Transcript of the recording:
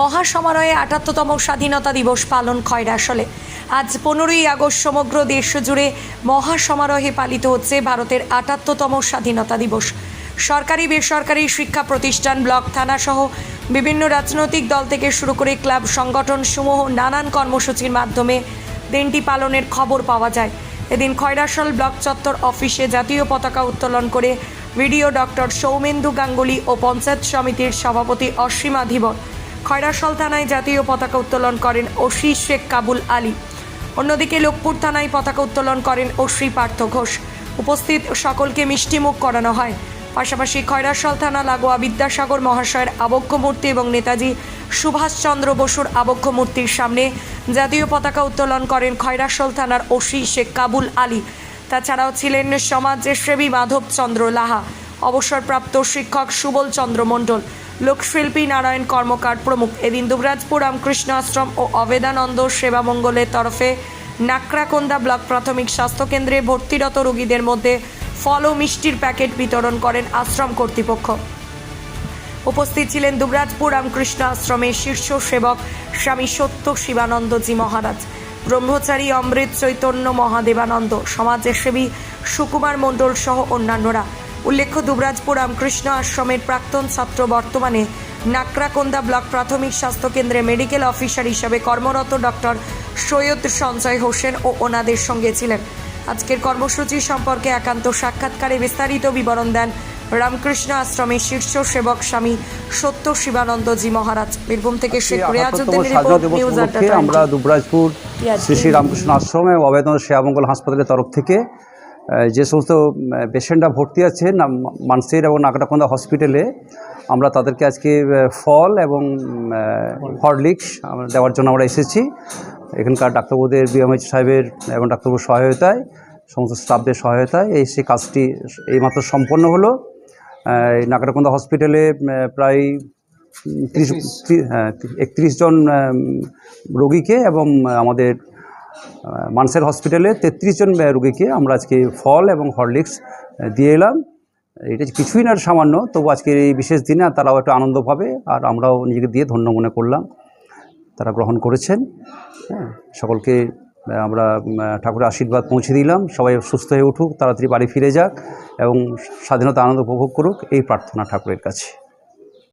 মহাসমারোহে আটাত্ততম স্বাধীনতা দিবস পালন খয়রাসলে আজ পনেরোই আগস্ট সমগ্র দেশ জুড়ে মহাসমারোহে পালিত হচ্ছে ভারতের আটাত্ততম স্বাধীনতা দিবস। সরকারি, বেসরকারি শিক্ষা প্রতিষ্ঠান, ব্লক থানা সহ বিভিন্ন রাজনৈতিক দল থেকে শুরু করে ক্লাব, সংগঠন সমূহ নানান কর্মসূচির মাধ্যমে দিনটি পালনের খবর পাওয়া যায়। এদিন খয়রাসল ব্লক চত্বর অফিসে জাতীয় পতাকা উত্তোলন করে ভিডিও ডক্টর সৌমেন্দু গাঙ্গুলি ও পঞ্চায়েত সমিতির সভাপতি অসীমা ধীবর খয়রাসল থানায় জাতীয় পতাকা উত্তোলন করেন ওসি শেখ কাবুল আলী। অন্যদিকে লোকপুর থানায় পতাকা উত্তোলন করেন অশ্রী পার্থ ঘোষ। উপস্থিত সকলকে মিষ্টিমুখ করানো হয়। পাশাপাশি খয়রাসল থানা লাগোয়া বিদ্যাসাগর মহাশয়ের আবক্ষ মূর্তি এবং নেতাজি সুভাষচন্দ্র বসুর আবক্ষ মূর্তির সামনে জাতীয় পতাকা উত্তোলন করেন খয়রাসল থানার ওসি শেখ কাবুল আলী। তাছাড়াও ছিলেন সমাজসেবী মাধবচন্দ্র লাহা। অবসরপ্রাপ্ত শিক্ষক সুবল চন্দ্র মণ্ডল, লোকশিল্পী নারায়ণ কর্মকার প্রমুখ। এদিন দুবরাজপুর রামকৃষ্ণ আশ্রম ও অবেদানন্দ সেবামঙ্গলের তরফে নাকড়াকোন্দা ব্লক প্রাথমিক স্বাস্থ্যকেন্দ্রে ভর্তিরত রোগীদের মধ্যে ফল ও মিষ্টির প্যাকেট বিতরণ করেন আশ্রম কর্তৃপক্ষ। উপস্থিত ছিলেন দুবরাজপুর রামকৃষ্ণ আশ্রমের শীর্ষ সেবক স্বামী সত্য শিবানন্দজি মহারাজ, ব্রহ্মচারী অমৃত চৈতন্য মহাদেবানন্দ, সমাজসেবী সুকুমার মণ্ডল সহ অন্যান্যরা। উল্লেখ্য দুবরাজপুর রামকৃষ্ণ আশ্রমের প্রাক্তন ছাত্র বর্তমানে নাকড়াকোন্দা ব্লক প্রাথমিক স্বাস্থ্যকেন্দ্রে মেডিকেল অফিসার হিসাবে কর্মরত ডক্টর সৈয়দ সঞ্জয় হোসেন ও ওনাদের সঙ্গে ছিলেন। আজকের কর্মসূচি সম্পর্কে একান্ত সাক্ষাৎকারে বিস্তারিত বিবরণ দেন রামকৃষ্ণ আশ্রমের শীর্ষ সেবক স্বামী সত্য শিবানন্দজি মহারাজ। বীরভূম থেকে শেখ রিয়াজউদ্দিনের রিপোর্ট নিউজ আমরা দুবরাজপুর শ্রী শ্রী রামকৃষ্ণ আশ্রমে অবেদন সেবামঙ্গল হাসপাতালের তরফ থেকে যে সমস্ত পেশেন্টরা ভর্তি আছে মানসির এবং নাকটাকন্দা হসপিটালে, আমরা তাদেরকে আজকে ফল এবং হরলিক্স দেওয়ার জন্য আমরা এসেছি। এখানকার ডাক্তারবাবুদের, বিএমএইচ সাহেবের এবং ডাক্তারবাবুর সহায়তায়, সমস্ত স্টাফদের সহায়তায় এই সেই কাজটি এইমাত্র সম্পন্ন হলো। নাকটাকন্দা হসপিটালে প্রায় ত্রিশ হ্যাঁ একত্রিশ জন রোগীকে এবং আমাদের মানসের হসপিটালে তেত্রিশ জন রুগীকে আমরা আজকে ফল এবং হরলিক্স দিয়ে এলাম। এটা কিছুই না, সামান্য। তবু আজকের এই বিশেষ দিনে তারাও একটু আনন্দ পাবে আর আমরাও নিজেকে দিয়ে ধন্য মনে করলাম। তারা গ্রহণ করেছেন। হ্যাঁ সকলকে আমরা ঠাকুরের আশীর্বাদ পৌঁছে দিলাম। সবাই সুস্থ হয়ে উঠুক, তাড়াতাড়ি বাড়ি ফিরে যাক এবং স্বাধীনতা, আনন্দ উপভোগ করুক। এই প্রার্থনা ঠাকুরের কাছে।